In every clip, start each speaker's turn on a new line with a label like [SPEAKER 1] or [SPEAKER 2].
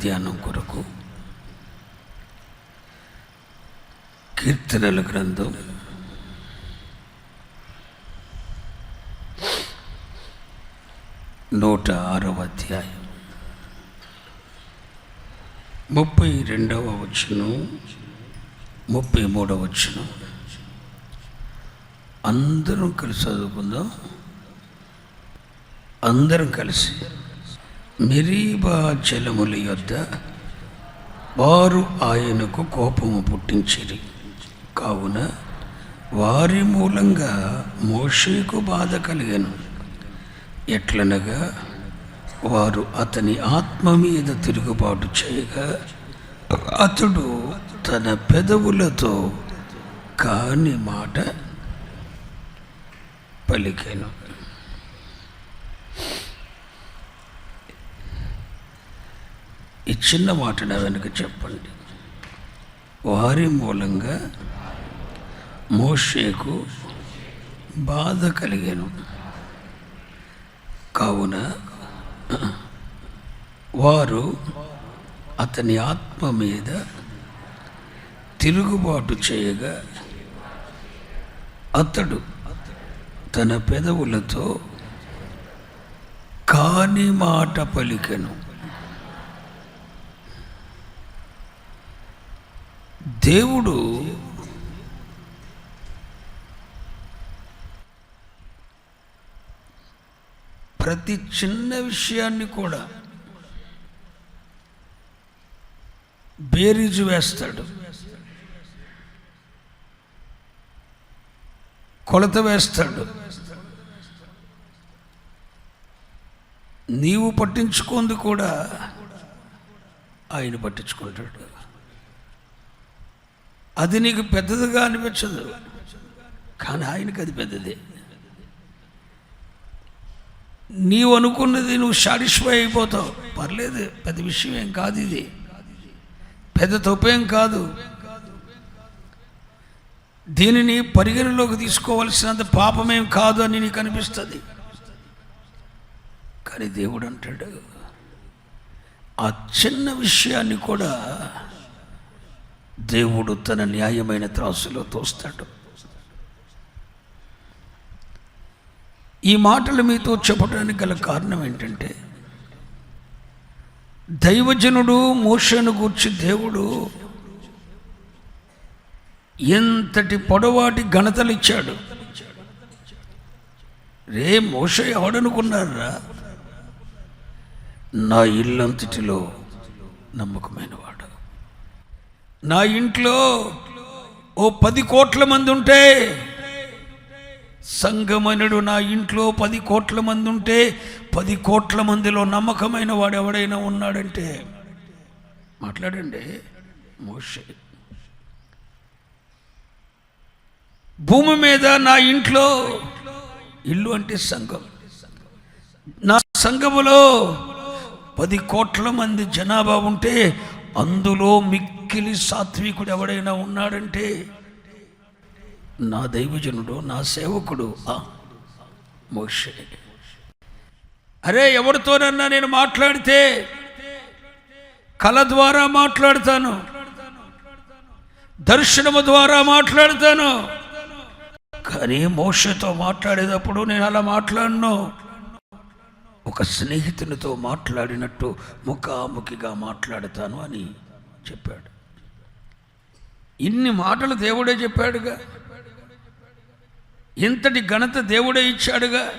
[SPEAKER 1] ధ్యానం కొరకు కీర్తనల గ్రంథం నూట ఆరవ అధ్యాయం. ముప్పై రెండవ వచ్చును ముప్పై మూడవ వచ్చును అందరం కలిసి చదువుకుందాం. అందరం కలిసి మెరీబా జలముల యొద్ద వారు ఆయనకు కోపము పుట్టించిరి. కావున వారి మూలంగా మోషేకు బాధ కలిగను. ఎట్లనగా వారు అతని ఆత్మ మీద తిరుగుబాటు చేయగా అతడు తన పెదవులతో కాని మాట పలికాను. చిన్న మాట నా వెనుక చెప్పండి. వారి మూలంగా మోషేకు బాధ కలిగాను. కావున వారు అతని ఆత్మ మీద తిరుగుబాటు చేయగా అతడు తన పెదవులతో కాని మాట పలికెను. దేవుడు ప్రతి చిన్న విషయాన్ని కూడా బేరీజు వేస్తాడు. కొలత వేస్తాడు. నీవు పట్టించుకుంది కూడా ఆయన పట్టించుకుంటాడు. అది నీకు పెద్దదిగా అనిపించదు. కానీ ఆయనకి అది పెద్దదే. నీవు అనుకున్నది నువ్వు సాటిస్ఫై అయిపోతావు. పర్లేదు పెద్ద విషయం ఏం కాదు ఇది. పెద్ద తప్పేం కాదు. దీనిని పరిగణలోకి తీసుకోవలసినంత పాపమేం కాదు అని నీకు అనిపిస్తుంది. కానీ దేవుడు అంటాడు ఆ చిన్న విషయాన్ని కూడా దేవుడు తన న్యాయమైన త్రాసులో తోస్తాడు. ఈ మాటలు మీతో చెప్పడానికి గల కారణం ఏంటంటే దైవజనుడు మోషను గూర్చి దేవుడు ఎంతటి పొడవాటి ఘనతలు ఇచ్చాడు. రే మోష ఎవడనుకున్నారా? నా ఇల్లంతటిలో నమ్మకమైనవాడు. నా ఇంట్లో ఓ పది కోట్ల మంది ఉంటే సంగమనుడు నా ఇంట్లో పది కోట్ల మంది ఉంటే పది కోట్ల మందిలో నమ్మకమైన వాడు ఎవడైనా ఉన్నాడంటే మాట్లాడండి మోషే. భూమి మీద నా ఇంట్లో ఇల్లు అంటే సంఘం. నా సంఘములో పది కోట్ల మంది జనాభా ఉంటే అందులో మిక్కిలి సాత్వికుడు ఎవడైనా ఉన్నాడంటే నా దైవజనుడు నా సేవకుడు ఆ మోషే. అరే ఎవరితోనన్నా నేను మాట్లాడితే కళ ద్వారా మాట్లాడతాను దర్శనము ద్వారా మాట్లాడతాను. కానీ మోషతో మాట్లాడేటప్పుడు నేను అలా మాట్లాడను. ఒక స్నేహితునితో మాట్లాడినట్టు ముఖాముఖిగా మాట్లాడతాను అని చెప్పాడు. ఇన్ని మాటలు దేవుడే చెప్పాడుగా? ఇంతటి ఘనత దేవుడే ఇచ్చాడుగా?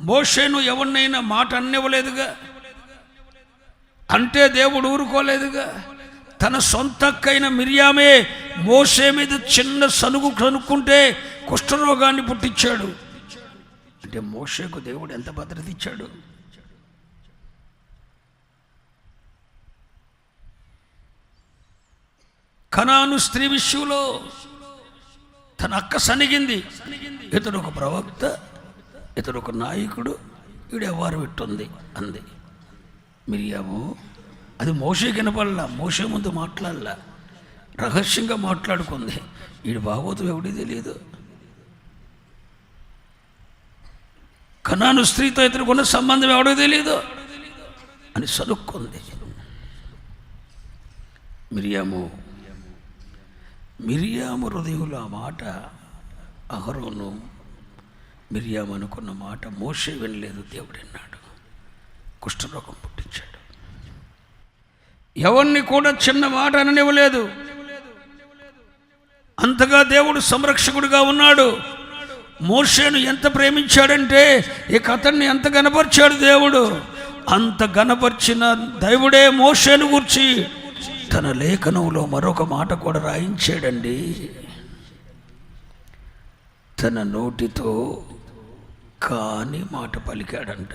[SPEAKER 1] మోషేను ఎవరినైనా మాట అన్నివ్వలేదుగా? అంటే దేవుడు ఊరుకోలేదుగా? తన సొంతక్కైన మిరియామే మోసే మీద చిన్న సనుగు కనుక్కుంటే కుష్ఠరోగాన్ని పుట్టించాడు. అంటే మోషేకు దేవుడు ఎంత భద్రత ఇచ్చాడు? కనాను స్త్రీ విషయంలో తన అక్క సనిగింది. ఇతడు ఒక ప్రవక్త ఇతడు ఒక నాయకుడు ఈడెవ్వారు పెట్టుంది అంది. మిరియాము అది మోసే కనపడలా మోసే ముందు మాట్లాడలా రహస్యంగా మాట్లాడుకుంది. ఈడు భాగవతం ఎవడీ తెలియదు కనాను స్త్రీతో ఇతరుకున్న సంబంధం ఎవడో తెలియదు అని సనుక్కుంది. మిరియాము మిరియాము హృదయంలో ఆ మాట అహరోను మిరియాము అనుకున్న మాట మోసే వినలేదు దేవుడు అన్నాడు కుష్ఠరోగం పుట్టించాడు. ఎవరిని కూడా చిన్న మాట అననివ్వలేదు. అంతగా దేవుడు సంరక్షకుడిగా ఉన్నాడు. మోషేను ఎంత ప్రేమించాడంటే ఈ కథని ఎంత గనపరిచాడు దేవుడు? అంత గనపరిచిన దేవుడే మోషేను గుర్చి తన లేఖనంలో మరొక మాట కూడా రాయించాడండి. తన నోటితో కాని మాట పలికాడంట.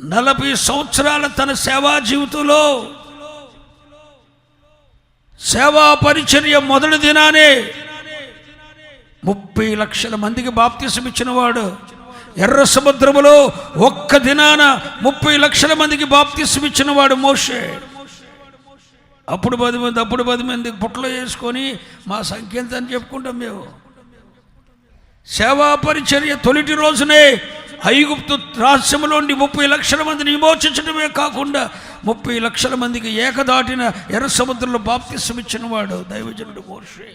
[SPEAKER 1] నలభై సంవత్సరాల తన సేవా జీవితంలో సేవా పరిచర్య మొదటి దినానే ముప్పై లక్షల మందికి బాప్తిసం ఇచ్చినవాడు ఎర్ర సముద్రములో ఒక్క దినాన ముప్పై లక్షల మందికి బాప్తిసం ఇచ్చినవాడు మోషే. అప్పుడు పది మంది అప్పుడు పది మంది పుట్టలో వేసుకొని మా సంఖ్య ఎంత అని చెప్పుకుంటాం మేము. సేవా పరిచర్య తొలిటి రోజునే ఐగుప్తు రాష్ట్రంలోని ముప్పై లక్షల మందిని విమోచించడమే కాకుండా ముప్పై లక్షల మందికి ఏకదాటిన ఎర్ర సముద్రంలో బాప్తిసం వాడు దైవజనుడు మోర్షి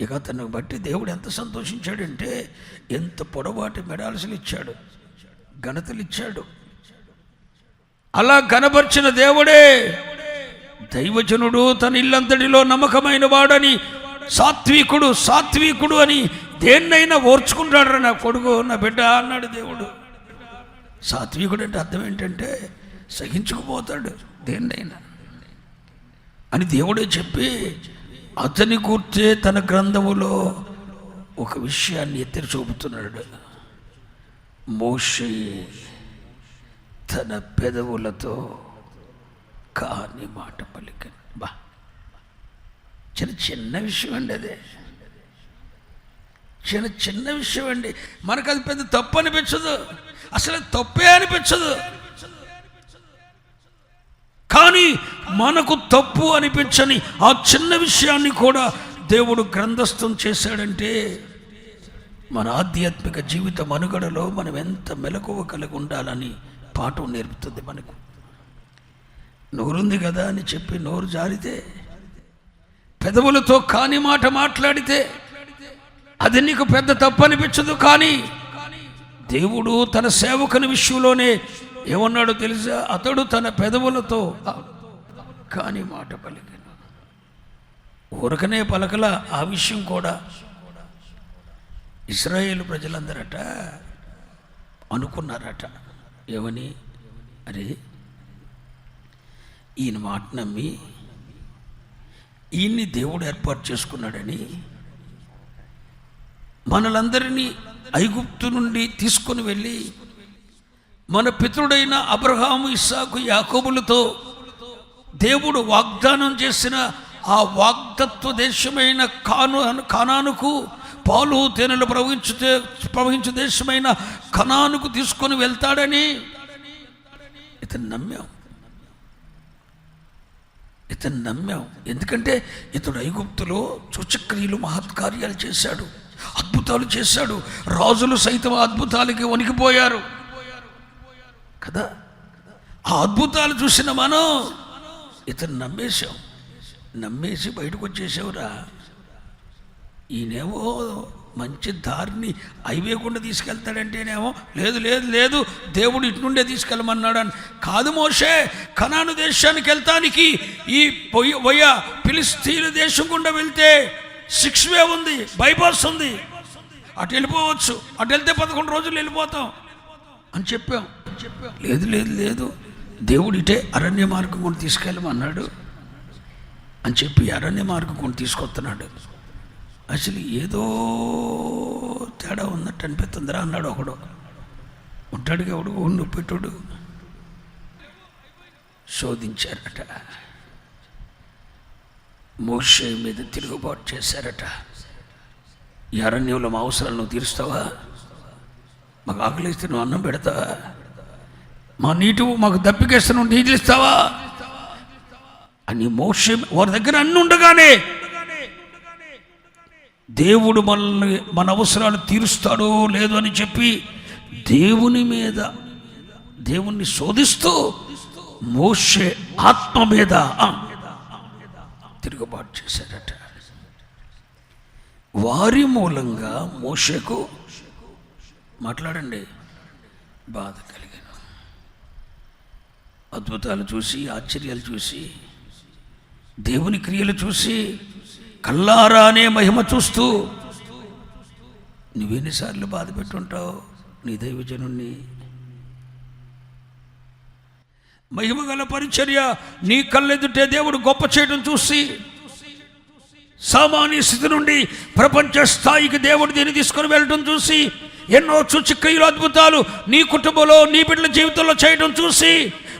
[SPEAKER 1] ఇక అతను బట్టి దేవుడు ఎంత సంతోషించాడంటే ఎంత పొడవాటి మెడాల్సులు ఇచ్చాడు ఘనతలు ఇచ్చాడు. అలా కనపరిచిన దేవుడే దైవజనుడు తన ఇల్లంతటిలో నమ్మకమైన వాడని సాత్వికుడు సాత్వికుడు అని దేన్నైనా ఓర్చుకుంటాడు నా కొడుకు నా బిడ్డ అన్నాడు దేవుడు. సాత్వికుడు అంటే అర్థం ఏంటంటే సహించుకుపోతాడు దేన్నైనా. అని దేవుడే చెప్పి అతని కూర్చే తన గ్రంథములో ఒక విషయాన్ని ఎత్తి చూపుతున్నాడు. మోషే తన పెదవులతో కాని మాట పలికను బా. చిన్న చిన్న విషయం అండి అదే. చిన్న చిన్న విషయం అండి మనకు అది పెద్ద తప్పు అనిపించదు. అసలు తప్పే అనిపించదు. కానీ మనకు తప్పు అనిపించని ఆ చిన్న విషయాన్ని కూడా దేవుడు గ్రంథస్థం చేశాడంటే మన ఆధ్యాత్మిక జీవిత మనుగడలో మనం ఎంత మెలకువ కలిగి ఉండాలని పాఠం నేర్పుతుంది మనకు. నోరుంది కదా అని చెప్పి నోరు జారితే పెదవులతో కాని మాట మాట్లాడితే అది నీకు పెద్ద తప్పు అనిపించదు కానీ దేవుడు తన సేవకుని విషయంలోనే ఏమన్నాడో తెలుసా? అతడు తన పెదవులతో కాని మాట పలికాను. ఊరకనే పలకల ఆ విషయం కూడా ఇస్రాయేల్ ప్రజలందరట అనుకున్నారట. ఏమని? అరే ఈయన మాట నమ్మి ఈయన్ని దేవుడు ఏర్పాటు చేసుకున్నాడని మనలందరినీ ఐగుప్తు నుండి తీసుకొని వెళ్ళి మన పితృడైన అబ్రహాము ఇస్సాకు యాకోబులతో దేవుడు వాగ్దానం చేసిన ఆ వాగ్దత్వ దేశమైన కాను కానానుకు పాలు తేనెలు ప్రవహించు ప్రవహించు దేశమైన కనానుకు తీసుకొని వెళ్తాడని ఇతను నమ్మాం. ఇతను నమ్మాం. ఎందుకంటే ఇతడు ఐగుప్తులో సూచక్రియలు మహత్కార్యాలు చేశాడు. అద్భుతాలు చేశాడు. రాజులు సైతం అద్భుతాలకి వణికిపోయారు. కదా? ఆ అద్భుతాలు చూసిన మనం ఇతను నమ్మేశాం. నమ్మేసి బయటకు వచ్చేసావురా ఈయనేమో మంచి దారిని అయివేయకుండా తీసుకెళ్తాడంటేనేమో లేదు లేదు లేదు దేవుడు ఇటు నుండే తీసుకెళ్ళమన్నాడు అని కాదు మోషే కనాను దేశానికి వెళ్తానికి ఈ పొయ్య వయ్య పిలిస్తీన దేశం గుండా వెళ్తే సిక్స్ వే ఉంది బైపాస్ ఉంది. అటు వెళ్ళిపోవచ్చు అటు వెళ్తే పదకొండు రోజులు వెళ్ళిపోతాం. అని చెప్పాం. చెప్పాం లేదు లేదు లేదు దేవుడు ఇటే అరణ్య మార్గం కొని తీసుకెళ్ళమన్నాడు. అని చెప్పి అరణ్య మార్గం కొని తీసుకొస్తున్నాడు. అసలు ఏదో తేడా ఉన్నట్టు అనిపిస్తుందిరా అన్నాడు ఒకడు. ఉంటాడుగా ఎవడు? ఉండు పెట్టుడు. శోధించారట. మోషే మీద తిరుగుబాటు చేశారట. ఈ అరణ్యంలో మా అవసరాలు నువ్వు తీరుస్తావా? మాకు ఆకలిస్తే నువ్వు అన్నం పెడతావా? మా నీటి మాకు దప్పికేస్తే నువ్వు నీటిస్తావా ఇస్తావా? అని మోషే వారి దగ్గర అన్ని ఉండగానే దేవుడు మనల్ని మన అవసరాలు తీరుస్తాడో లేదో అని చెప్పి దేవుని మీద దేవుణ్ణి శోధిస్తూ మోషే ఆత్మ మీద ఆ, తిరుగుబాటు చేశాడట. వారి మూలంగా మోషకు మాట్లాడండి. బాధ కలిగాను. అద్భుతాలు చూసి ఆశ్చర్యాలు చూసి దేవుని క్రియలు చూసి కల్లారానే మహిమ చూస్తూ నువ్వెన్నిసార్లు బాధ పెట్టుంటావు నీ దైవజనుణ్ణి? మహిమ గల పరిచర్య నీ కళ్ళెదుటే దేవుడు గొప్ప చేయడం చూసి సామాన్య స్థితి నుండి ప్రపంచ స్థాయికి దేవుడు దీన్ని తీసుకొని వెళ్ళడం చూసి ఎన్నో చుచిక్కయ్యలు అద్భుతాలు నీ కుటుంబంలో నీ బిడ్డల జీవితంలో చేయడం చూసి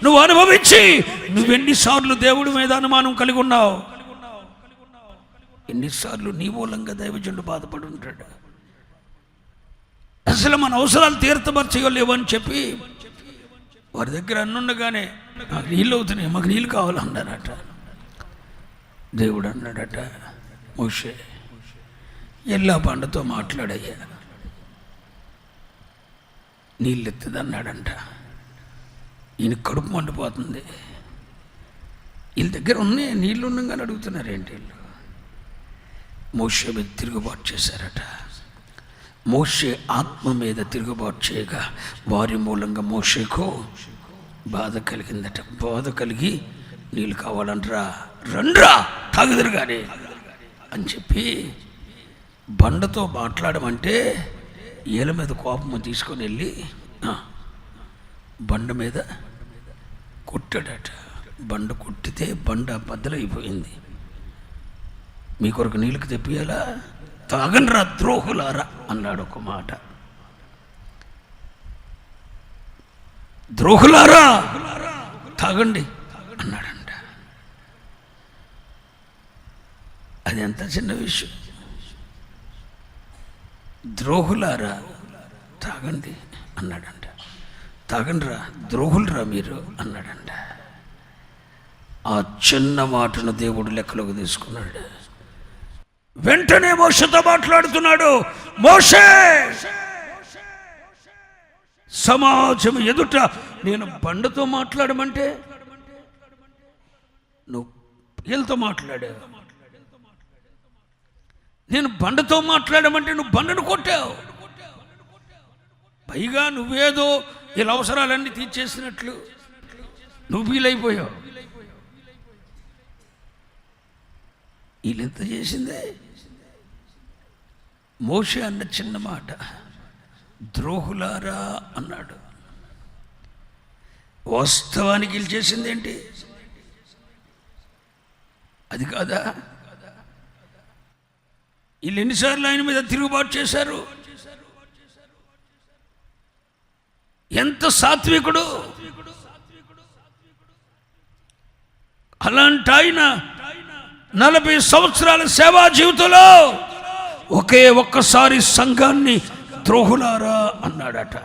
[SPEAKER 1] నువ్వు అనుభవించి నువ్వెన్నిసార్లు దేవుడి మీద అనుమానం కలిగి ఉన్నావు? ఎన్నిసార్లు నీ మూలంగా దైవజనుడు బాధపడి ఉంటాడు. అసలు మన అవసరాలు తీర్థపరచేయలేవని చెప్పి వారి దగ్గర అన్నుండగానే నాకు నీళ్ళు అవుతున్నాయి మాకు నీళ్ళు కావాలన్నారట. దేవుడు అన్నాడట మోషే ఎల్లా పండుతో మాట్లాడయ్యా. నీళ్ళు ఎత్తుదన్నాడంట ఈయన కడుపు మండిపోతుంది. వీళ్ళ దగ్గర ఉన్నాయి నీళ్ళు ఉండగానే అడుగుతున్నారు ఏంటి వీళ్ళు? మోషే మీద తిరుగుబాటు చేశారట. మోషే ఆత్మ మీద తిరుగుబాటు చేయగా వారి మూలంగా మోషేకు బాధ కలిగిందట. బాధ కలిగి నీళ్ళు కావాలంటరా? రండ్రా తాగుదురు కానీ అని చెప్పి బండతో మాట్లాడమంటే ఏల మీద కోపం తీసుకొని వెళ్ళి బండ మీద కొట్టాడట. బండ కొట్టితే బండ బద్దలైపోయింది. మీ కొరకు నీళ్ళకి తెప్పియాలా? తాగనరా ద్రోహులారా? అన్నాడు ఒక మాట. ద్రోహులారా! తాగండి అన్నాడంట. అది ఎంత చిన్న విషయం. ద్రోహులారా తాగండి అన్నాడంట. తాగండిరా ద్రోహులరా మీరు అన్నాడంట. ఆ చిన్న మాటను దేవుడు లెక్కలోకి తీసుకున్నాడు. వెంటనే మోషతో మాట్లాడుతున్నాడు. మోసే సమాజం ఎదుట నేను బండతో మాట్లాడమంటే నువ్వు వీళ్ళతో మాట్లాడావు. నేను బండతో మాట్లాడమంటే నువ్వు బండను కొట్టావు. పైగా నువ్వేదో వీళ్ళ అవసరాలన్నీ తీర్చేసినట్లు నువ్వు వీలైపోయావు. వీళ్ళెంత చేసిందే? మోషే అన్న చిన్న మాట. ద్రోహులారా అన్నాడు. వాస్తవానికి వీళ్ళు చేసింది ఏంటి అది కాదా? వీళ్ళు ఎన్నిసార్లు ఆయన మీద తిరుగుబాటు చేశారు? ఎంత సాత్వికుడు? అలాంటి ఆయన నలభై సంవత్సరాల సేవా జీవితంలో ఒకే ఒక్కసారి సంఘాన్ని ద్రోహులారా అన్నాడట.